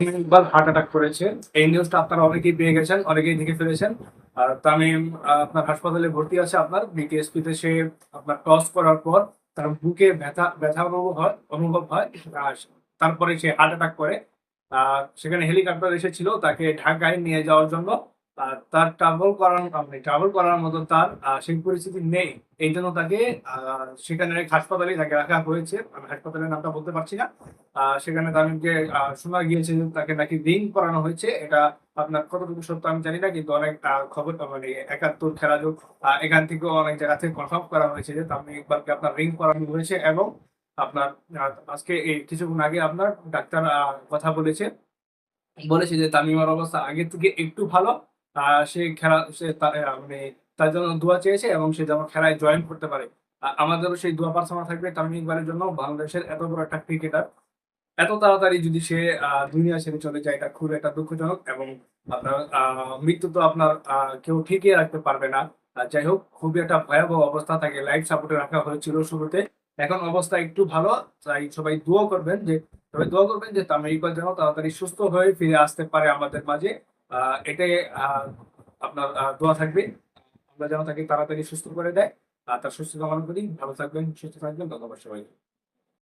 Iqbal heart attack করেছে। এই নিউজটা আপনারা অনেকেই পেয়ে গেছেন, অনেকেই দেখে ফেলেছেন। আর তামিম আপনার হাসপাতালে ভর্তি আছে আপনার বিকেএসপিতে সে আপনার টস করার পর তার বুকে ব্যথা ব্যথা অনুভব হয় অনুভব হয় আর তারপরে সে হার্ট অ্যাটাক করে। সেখানে হেলিকপ্টার এসেছিল, তাকে ঢাকায় নিয়ে যাওয়ার জন্য তার ট্রাভেল করার মানে ট্রাভেল করার মতো তার সেই পরিস্থিতি নেই। এই জন্য তাকে সেখানে হাসপাতালে তাকে রাখা হয়েছে। আমি হাসপাতালের নামটা বলতে পারছি না। সেখানে আহ, শোনা গিয়েছে তাকে নাকি রিং করানো হয়েছে। এটা আপনার কতটুকু সত্য আমি জানি না কিন্তু অনেক খবর মানে একাত্তর খেলা যোগ এখান থেকেও অনেক জায়গা থেকে কনফার্ম করা হয়েছে যে তামিম ইকবালকে আপনার রিং করানো হয়েছে এবং আপনার আজকে এই কিছুক্ষণ আগে আপনার ডাক্তার কথা বলেছে। বলেছে যে তামিমের অবস্থা আগে থেকে একটু ভালো। সে খেলা সে মানে তার জন্য দোয়া চেয়েছে এবং সে যেন খেলায় জয়েন করতে পারে। আহ, আমাদেরও সেই দোয়া প্রার্থনা থাকবে তামিম ইকবালের জন্য। বাংলাদেশের এত বড় একটা ক্রিকেটার এত তাড়াতাড়ি যদি সে দুনিয়া ছেড়ে চলে যায় এটা খুব একটা দুঃখজনক এবং আপনার মৃত্যু তো আপনার কেউ ঠিকই রাখতে পারবে না। যাই হোক খুবই একটা ভয়াবহ অবস্থা তাকে লাইফ সাপোর্টে রাখা হয়েছিল শুরুতে। এখন অবস্থা একটু ভালো তাই সবাই দোয়া করবেন যে সবাই দোয়া করবেন যে তামিম ইকবাল যেন তাড়াতাড়ি সুস্থ হয়ে ফিরে আসতে পারে আমাদের মাঝে। এটাই আপনার দোয়া থাকবে। আমরা যেন তাকে তাড়াতাড়ি সুস্থ করে দেয়। আর তার সুস্থ কামনা করি। ভালো থাকবেন, সুস্থ থাকবেন। ধন্যবাদ সবাই